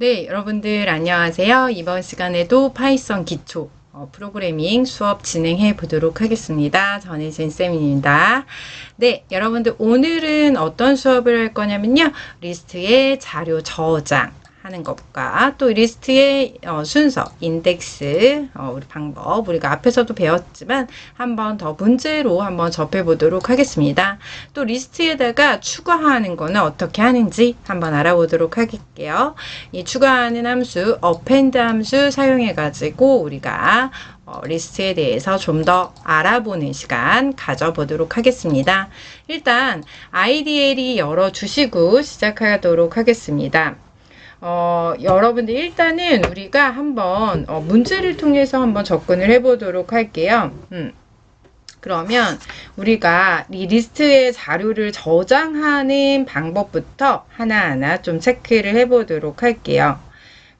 네, 여러분들 안녕하세요. 이번 시간에도 파이썬 기초 어, 프로그래밍 수업 진행해 보도록 하겠습니다. 저는 진쌤입니다. 네, 여러분들 오늘은 어떤 수업을 할 거냐면요. 리스트의 자료 저장 하는 것과 또 리스트의 어, 순서, 인덱스, 어, 우리 방법 우리가 앞에서도 배웠지만 한번 더 문제로 한번 접해 보도록 하겠습니다. 또 리스트에다가 추가하는 거는 어떻게 하는지 한번 알아보도록 할게요. 이 추가하는 함수 append 함수 사용해 가지고 우리가 어, 리스트에 대해서 좀 더 알아보는 시간 가져보도록 하겠습니다. 일단 IDL이 열어주시고 시작하도록 하겠습니다. 어, 여러분들 일단은 우리가 한번 어, 문제를 통해서 한번 접근을 해보도록 할게요. 음. 그러면 우리가 이 리스트의 자료를 저장하는 방법부터 하나하나 좀 체크를 해보도록 할게요.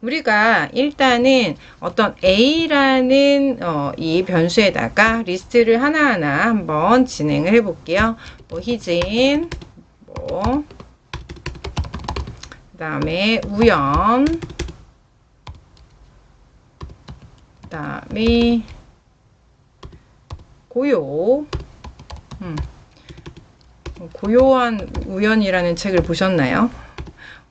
우리가 일단은 어떤 A라는 어, 이 변수에다가 리스트를 하나하나 한번 진행을 해볼게요. 뭐 희진, 뭐그 다음에 우연 그 다음에 고요 음. 고요한 우연이라는 책을 보셨나요?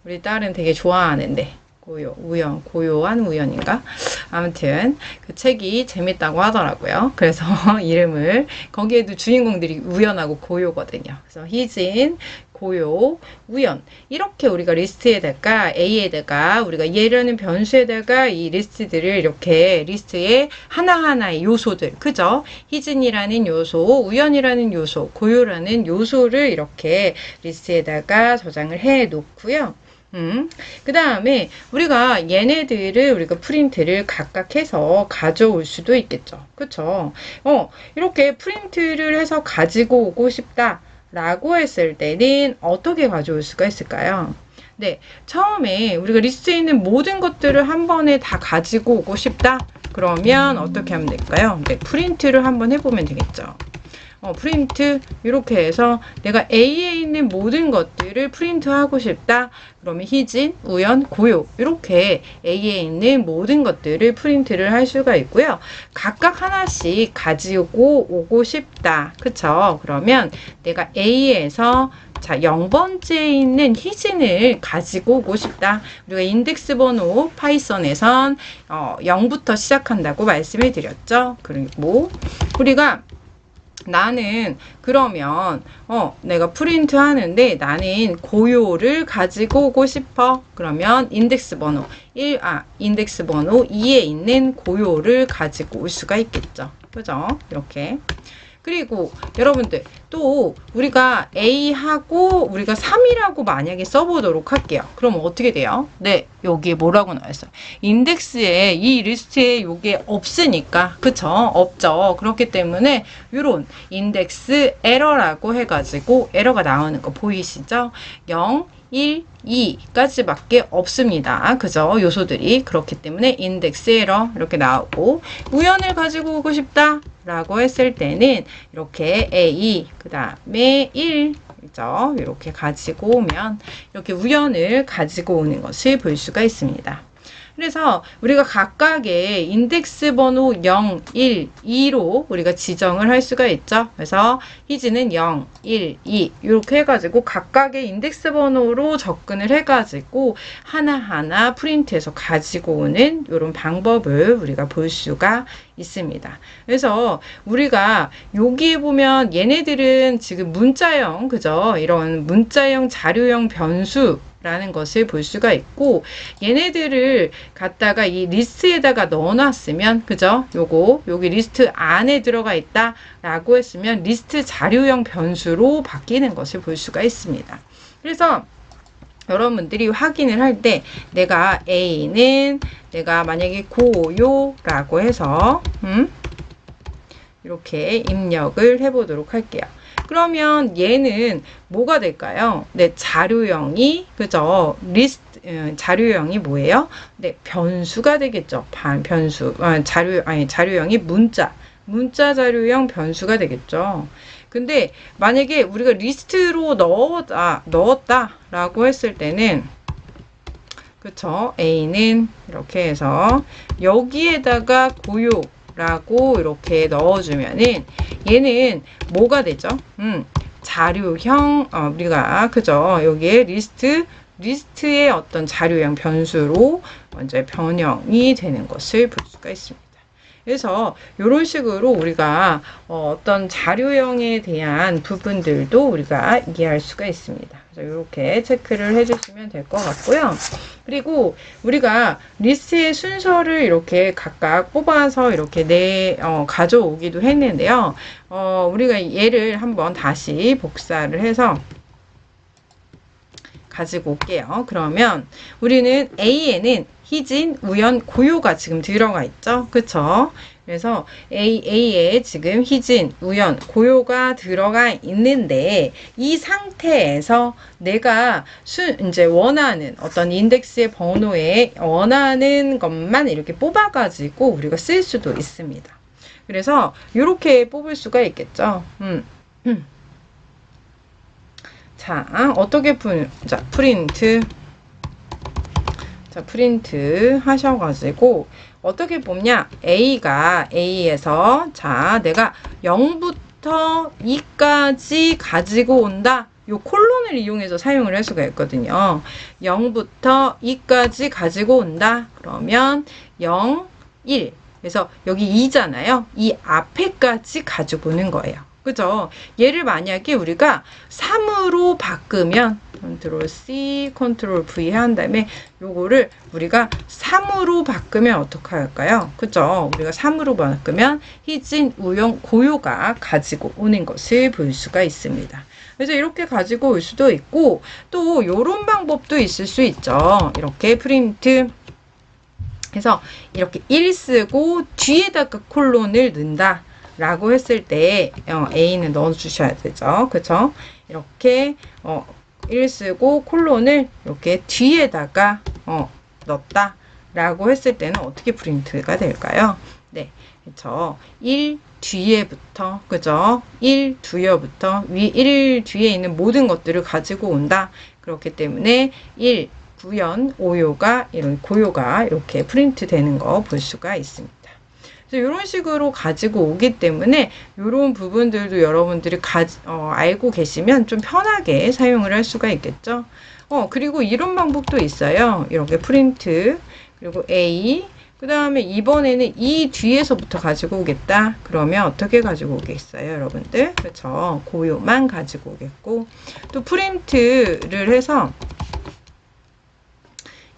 우리 딸은 되게 좋아하는데 고요 우연 고요한 우연인가? 아무튼 그 책이 재밌다고 하더라고요. 그래서 이름을 거기에도 주인공들이 우연하고 고요거든요. 그래서 희진, 고요, 우연 이렇게 우리가 리스트에다가 A에다가 우리가 얘라는 변수에다가 이 리스트들을 이렇게 리스트에 하나하나의 요소들 그죠? 희진이라는 요소, 우연이라는 요소, 고요라는 요소를 이렇게 리스트에다가 저장을 해 놓고요. 음, 그 다음에 우리가 얘네들을 우리가 프린트를 각각 해서 가져올 수도 있겠죠. 그쵸? 어, 이렇게 프린트를 해서 가지고 오고 싶다. 라고 했을 때는 어떻게 가져올 수가 있을까요? 네, 처음에 우리가 리스트에 있는 모든 것들을 한 번에 다 가지고 오고 싶다? 그러면 어떻게 하면 될까요? 네, 프린트를 한번 해보면 되겠죠. 어, 프린트 이렇게 해서 내가 A에 있는 모든 것들을 프린트하고 싶다. 그러면 희진, 우연, 고요 이렇게 A에 있는 모든 것들을 프린트를 할 수가 있고요. 각각 하나씩 가지고 오고 싶다. 그쵸? 그러면 내가 A에서 자, 0번째에 있는 희진을 가지고 오고 싶다. 우리가 인덱스 번호 파이썬에선 어, 0부터 시작한다고 말씀을 드렸죠. 그리고 우리가 나는 그러면 어 내가 프린트 하는데 나는 고요를 가지고 오고 싶어. 그러면 인덱스 번호 1, 아, 인덱스 번호 2에 있는 고요를 가지고 올 수가 있겠죠. 그죠? 이렇게. 그리고 여러분들 또 우리가 A하고 우리가 3이라고 만약에 써보도록 할게요. 그럼 어떻게 돼요? 네, 여기에 뭐라고 나왔어요? 인덱스에 이 리스트에 이게 없으니까 그쵸? 없죠. 그렇기 때문에 이런 인덱스 에러라고 해가지고 에러가 나오는 거 보이시죠? 0, 1, 2까지 밖에 없습니다. 그죠? 요소들이. 그렇기 때문에 인덱스 에러 이렇게 나오고 우연을 가지고 오고 싶다 라고 했을 때는 이렇게 A 그 다음에 1 그죠? 이렇게 가지고 오면 이렇게 우연을 가지고 오는 것을 볼 수가 있습니다. 그래서 우리가 각각의 인덱스 번호 0, 1, 2로 우리가 지정을 할 수가 있죠. 그래서 희지는 0, 1, 2 이렇게 해가지고 각각의 인덱스 번호로 접근을 해가지고 하나하나 프린트해서 가지고 오는 이런 방법을 우리가 볼 수가 있습니다. 그래서 우리가 여기에 보면 얘네들은 지금 문자형, 그죠? 이런 문자형 자료형 변수 라는 것을 볼 수가 있고 얘네들을 갖다가 이 리스트에다가 넣어놨으면 그죠? 요거 여기 리스트 안에 들어가 있다 라고 했으면 리스트 자료형 변수로 바뀌는 것을 볼 수가 있습니다. 그래서 여러분들이 확인을 할 때 내가 A는 내가 만약에 고요라고 해서 음? 이렇게 입력을 해보도록 할게요. 그러면 얘는 뭐가 될까요? 네, 자료형이 그죠? 리스트 어, 자료형이 뭐예요? 네, 변수가 되겠죠. 반 변수 아, 자료 아니 자료형이 문자 문자 자료형 변수가 되겠죠. 근데 만약에 우리가 리스트로 넣었다 넣었다라고 했을 때는 그쵸? A는 이렇게 해서 여기에다가 고요 라고 이렇게 넣어주면은 얘는 뭐가 되죠? 음, 자료형, 어, 우리가, 그죠? 여기에 리스트, 리스트의 어떤 자료형 변수로 먼저 변형이 되는 것을 볼 수가 있습니다. 그래서 이런 식으로 우리가 어, 떤 자료형에 대한 부분들도 우리가 이해할 수가 있습니다. 이렇게 체크를 해주시면 될 것 같고요. 그리고 우리가 리스트의 순서를 이렇게 각각 뽑아서 이렇게 내 어, 가져오기도 했는데요. 어, 우리가 얘를 한번 다시 복사를 해서 가지고 올게요. 그러면 우리는 A에는 희진, 우연, 고요가 지금 들어가 있죠. 그쵸? 그래서 A, A에 지금 희진, 우연, 고요가 들어가 있는데 이 상태에서 내가 수, 이제 원하는 어떤 인덱스의 번호에 원하는 것만 이렇게 뽑아가지고 우리가 쓸 수도 있습니다. 그래서 이렇게 뽑을 수가 있겠죠. 음. 음. 자, 어떻게 푼, 자, 프린트. 자, 프린트 하셔가지고, 어떻게 뽑냐? A가 A에서, 자, 내가 0부터 2까지 가지고 온다. 요 콜론을 이용해서 사용을 할 수가 있거든요. 0부터 2까지 가지고 온다. 그러면 0, 1. 그래서 여기 2잖아요. 이 앞에까지 가지고 오는 거예요. 그죠? 얘를 만약에 우리가 3으로 바꾸면 컨트롤 C, 컨트롤 V 한 다음에 요거를 우리가 3으로 바꾸면 어떻게 할까요? 그죠? 우리가 3으로 바꾸면 희진, 우영, 고요가 가지고 오는 것을 볼 수가 있습니다. 그래서 이렇게 가지고 올 수도 있고 또 요런 방법도 있을 수 있죠. 이렇게 프린트 해서 이렇게 1 쓰고 뒤에다가 콜론을 넣는다. 라고 했을 때 어, A는 넣어 주셔야 되죠. 그쵸? 이렇게 어, 1 쓰고 콜론을 이렇게 뒤에다가 어, 넣었다 라고 했을 때는 어떻게 프린트가 될까요? 네. 그쵸. 1 뒤에부터 그죠? 1 뒤에부터 위1 뒤에 있는 모든 것들을 가지고 온다. 그렇기 때문에 1 구연 오요가 이런 고요가 이렇게 프린트 되는 거 볼 수가 있습니다. 이런 식으로 가지고 오기 때문에 이런 부분들도 여러분들이 가, 어, 알고 계시면 좀 편하게 사용을 할 수가 있겠죠. 어, 그리고 이런 방법도 있어요. 이렇게 프린트, 그리고 A, 그 다음에 이번에는 이 뒤에서부터 가지고 오겠다. 그러면 어떻게 가지고 오겠어요, 여러분들? 그렇죠. 고요만 가지고 오겠고, 또 프린트를 해서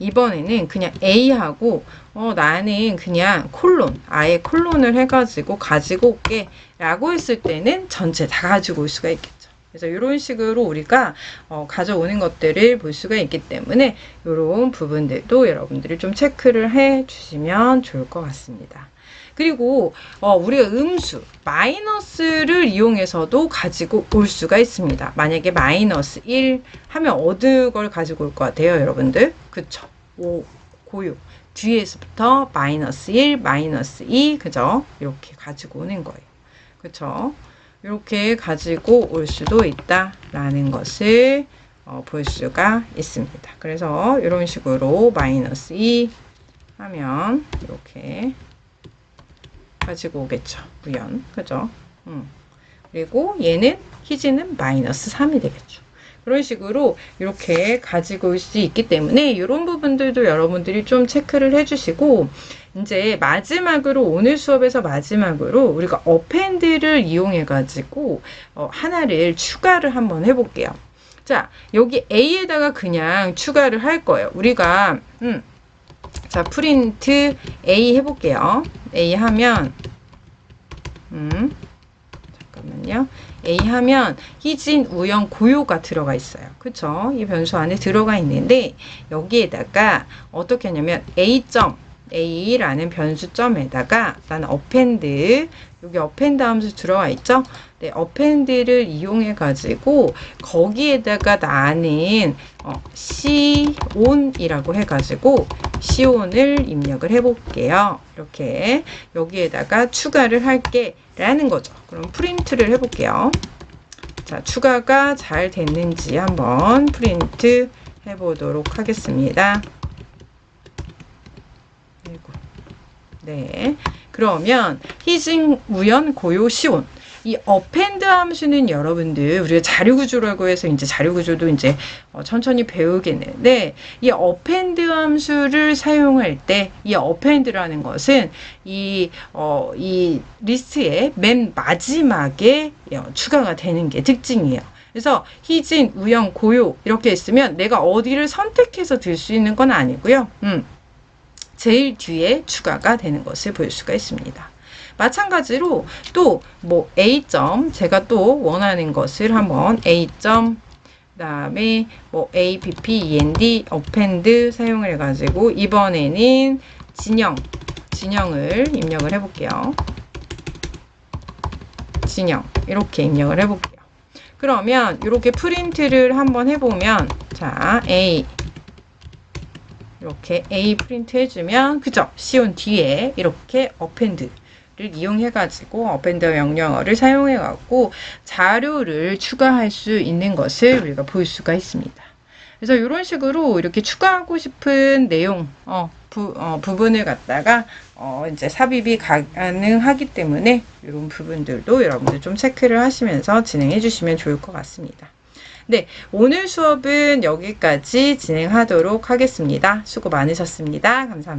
이번에는 그냥 A하고 어, 나는 그냥 콜론, 아예 콜론을 해가지고 가지고 올게 라고 했을 때는 전체 다 가지고 올 수가 있겠죠. 그래서 이런 식으로 우리가 어, 가져오는 것들을 볼 수가 있기 때문에 이런 부분들도 여러분들이 좀 체크를 해 주시면 좋을 것 같습니다. 그리고 어, 우리가 음수, 마이너스를 이용해서도 가지고 올 수가 있습니다. 만약에 마이너스 1 하면 어느 걸 가지고 올 것 같아요, 여러분들? 그쵸? 5, 고요. 뒤에서부터 마이너스 1, 마이너스 2, 그죠? 이렇게 가지고 오는 거예요. 그쵸? 이렇게 가지고 올 수도 있다라는 것을 어, 볼 수가 있습니다. 그래서 이런 식으로 마이너스 2 하면 이렇게 가지고 오겠죠. 무연. 그죠? 음. 그리고 얘는 희지는 마이너스 3이 되겠죠. 그런 식으로 이렇게 가지고 올 수 있기 때문에 이런 부분들도 여러분들이 좀 체크를 해주시고 이제 마지막으로 오늘 수업에서 마지막으로 우리가 어펜드를 이용해 가지고 어, 하나를 추가를 한번 해볼게요. 자 여기 A에다가 그냥 추가를 할 거예요. 우리가 음, 자 프린트 A 해볼게요. A 하면 음, 잠깐만요. A 하면 희진, 우영, 고요가 들어가 있어요. 그쵸? 이 변수 안에 들어가 있는데 여기에다가 어떻게 하냐면 A 점 A라는 변수점에다가 나는 append 여기 append 함수 들어와 있죠? 네, append를 이용해 가지고 거기에다가 나는 어, 시온이라고 해 가지고 시온을 입력을 해 볼게요. 이렇게 여기에다가 추가를 할게 라는 거죠. 그럼 프린트를 해 볼게요. 자, 추가가 잘 됐는지 한번 프린트 해 보도록 하겠습니다. 네. 그러면 희진, 우연, 고요, 시온. 이 어펜드 함수는 여러분들 우리가 자료 구조라고 해서 이제 자료 구조도 이제 어, 천천히 배우겠는데 이 어펜드 함수를 사용할 때 이 어펜드라는 것은 이, 어, 이 리스트의 맨 마지막에 어, 추가가 되는 게 특징이에요. 그래서 희진, 우영, 고요 이렇게 있으면 내가 어디를 선택해서 들 수 있는 건 아니고요. 음, 제일 뒤에 추가가 되는 것을 볼 수가 있습니다. 마찬가지로 또 뭐 A점 제가 또 원하는 것을 한번 A점 그다음에 뭐 APP, END, append 사용을 해가지고 이번에는 진영 진영을 입력을 해볼게요. 진영 이렇게 입력을 해볼게요. 그러면 이렇게 프린트를 한번 해보면 자 A 이렇게 A 프린트 해주면 그죠? 시온 뒤에 이렇게 append를 이용해가지고 append 명령어를 사용해갖고 자료를 추가할 수 있는 것을 우리가 볼 수가 있습니다. 그래서 이런 식으로 이렇게 추가하고 싶은 내용, 어, 부, 어, 부분을 갖다가 어, 이제 삽입이 가능하기 때문에 이런 부분들도 여러분들 좀 체크를 하시면서 진행해 주시면 좋을 것 같습니다. 네, 오늘 수업은 여기까지 진행하도록 하겠습니다. 수고 많으셨습니다. 감사합니다.